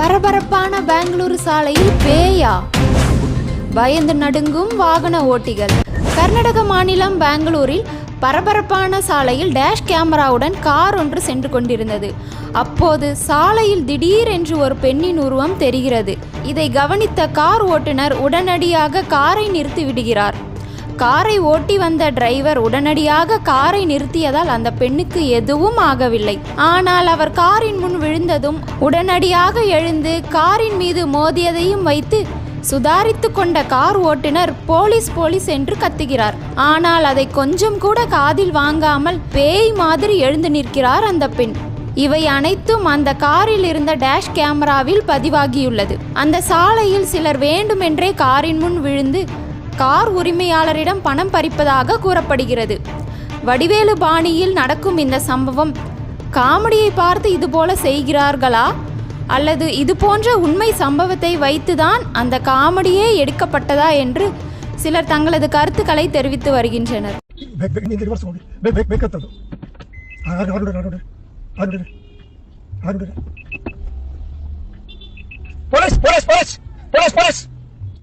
பரபரப்பான பெங்களூரு சாலையில் பேயா? பயந்து நடுங்கும் வாகன ஓட்டிகள். கர்நாடக மாநிலம் பெங்களூரில் பரபரப்பான சாலையில் டேஷ் கேமராவுடன் கார் ஒன்று சென்று கொண்டிருந்தது. அப்போது சாலையில் திடீரென்று ஒரு பெண்ணின் உருவம் தெரிகிறது. இதை கவனித்த கார் ஓட்டுநர் உடனடியாக காரை நிறுத்தி விடுகிறார். காரை ஓட்டி வந்த டிரைவர் உடனடியாக காரை நிறுத்தியதால் அந்த பெண்ணுக்கு எதுவும் ஆகவில்லை. ஆனால் அவர் காரின் முன் விழுந்ததும் உடனடியாக எழுந்து காரின் மீது மோதியதையும் வைத்து சுதாரித்து கொண்ட கார் ஓட்டுநர் போலீஸ் போலீஸ் என்று கத்துகிறார். ஆனால் அதை கொஞ்சம் கூட காதில் வாங்காமல் பேய் மாதிரி எழுந்து நிற்கிறார் அந்த பெண். இவை அனைத்தும் அந்த காரில் இருந்த டேஷ் கேமராவில் பதிவாகியுள்ளது. அந்த சாலையில் சிலர் வேண்டுமென்றே காரின் முன் விழுந்து கார் உரிமையாளரிடம் பணம் பறிப்பதாக கூறப்படுகிறது. வடிவேலு பாணியில் நடக்கும் இந்த சம்பவம் காமெடியை பார்த்து இதுபோல செய்கிறார்களா? அல்லது இது போன்ற உண்மை சம்பவத்தை வைத்துதான் அந்த காமெடியே எடுக்கப்பட்டதா என்று சிலர் தங்களது கருத்துக்களை தெரிவித்து வருகின்றனர்.